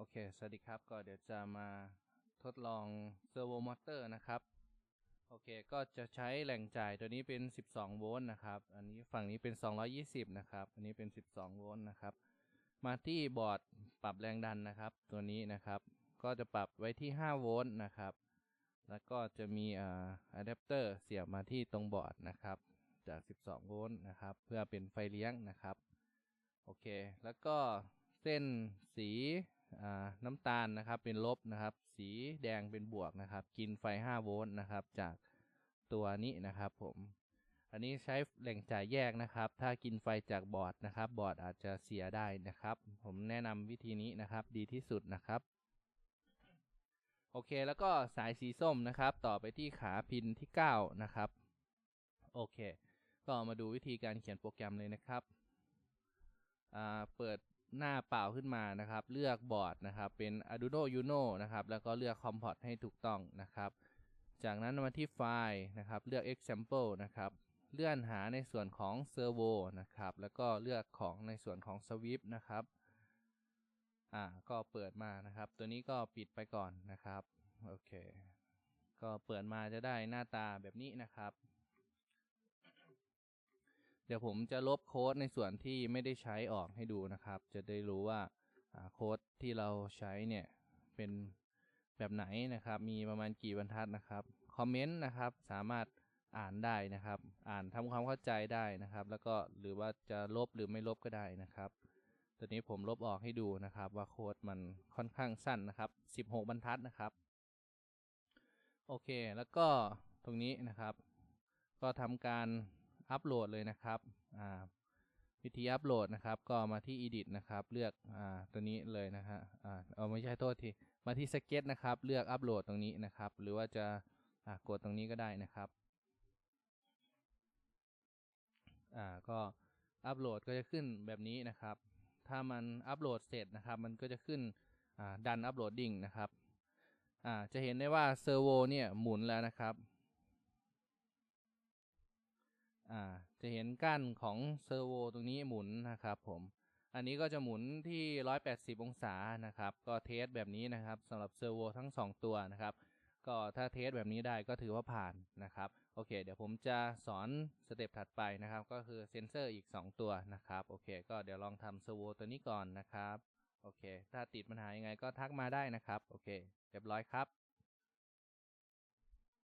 โอเค สวัสดีครับ ก็เดี๋ยวจะมาทดลองเซอร์โวมอเตอร์นะครับ โอเค ก็จะใช้แหล่งจ่ายตัวนี้เป็น 12 โวลต์นะครับ อันนี้ฝั่งนี้เป็น 220 นะครับ อันนี้เป็น 12 โวลต์นะครับ มาที่บอร์ดปรับแรงดันนะครับ ตัวนี้นะครับ ก็จะปรับไว้ที่ 5 โวลต์นะครับ แล้วก็จะมีอ่าอะแดปเตอร์เสียบมาที่ตรงบอร์ดนะครับ จาก 12 โวลต์นะครับ เพื่อเป็นไฟเลี้ยงนะครับ โอเค แล้วก็เส้นสี น้ำตาลนะครับเป็นลบนะครับ สีแดงเป็นบวกนะครับ กินไฟ 5 โวลต์นะครับ จากตัวนี้นะครับผม อันนี้ใช้แหล่งจ่ายแยกนะครับ ถ้ากินไฟจากบอร์ดนะครับ บอร์ดอาจจะเสียได้นะครับ ผมแนะนำวิธีนี้นะครับ ดีที่สุดนะครับโอเค แล้วก็สายสีส้มนะครับ ต่อไปที่ขาพินที่ 9 นะครับ โอเค ก็มาดูวิธีการเขียนโปรแกรมเลยนะครับอ่าเปิด หน้าเปล่าขึ้นมานะครับ เลือกบอร์ดนะครับ เป็น Arduino Uno นะครับ แล้วก็เลือก Comport ให้ถูกต้องนะครับ จากนั้นมาที่ไฟล์นะครับ เลือก Example นะครับ เลื่อนหาในส่วนของ Servo นะครับ แล้วก็เลือกของในส่วนของ Swift นะครับ อ่า ก็เปิดมานะครับ ตัวนี้ก็ปิดไปก่อนนะครับ โอเค ก็เปิดมาจะได้หน้าตาแบบนี้นะครับ เดี๋ยวผมจะลบโค้ดในส่วนที่ไม่ได้ใช้ออกให้ดูนะครับ จะได้รู้ว่าโค้ดที่เราใช้เนี่ยเป็นแบบไหนนะครับ มีประมาณกี่บรรทัดนะครับ คอมเมนต์นะครับ สามารถอ่านได้นะครับ อ่านทำความเข้าใจได้นะครับ แล้วก็หรือว่าจะลบหรือไม่ลบก็ได้นะครับตัวนี้ผมลบออกให้ดูนะครับ ว่าโค้ดมันค่อนข้างสั้นนะครับ 16 บรรทัดนะครับ โอเค แล้วก็ตรงนี้นะครับ ก็ทำการ อัปโหลดเลยนะครับวิธีอัปโหลดนะครับ ก็มาที่ edit นะครับ เลือกอตัวนี้เลยนะฮะเอาไม่ใช่โทษทีมาที่ sketch นะครับ เลือกอัปโหลดตรงนี้นะครับ หรือว่าจะกดตรงนี้ก็ได้นะครับก็อัปโหลดก็จะขึ้นแบบนี้นะครับ ถ้ามันอัปโหลดเสร็จนะครับ มันก็จะขึ้นดันอัปโหลดดิ้งนะครับจะเห็นได้ว่าเซอร์โวเนี่ยหมุนแล้วนะครับ จะเห็นก้านของเซอร์โวตรงนี้หมุนนะครับผม อันนี้ก็จะหมุนที่ 180 องศานะครับ ก็เทสแบบนี้นะครับสำหรับเซอร์โวทั้ง 2 ตัวนะครับ ก็ถ้าเทสแบบนี้ได้ก็ถือว่าผ่านนะครับ โอเค เดี๋ยวผมจะสอนสเต็ปถัดไปนะครับ ก็คือเซนเซอร์อีก 2 ตัวนะครับ โอเค ก็เดี๋ยวลองทำเซอร์โวตัวนี้ก่อนนะครับ โอเค ถ้าติดปัญหายังไงก็ทักมาได้นะครับ โอเค เรียบร้อยครับ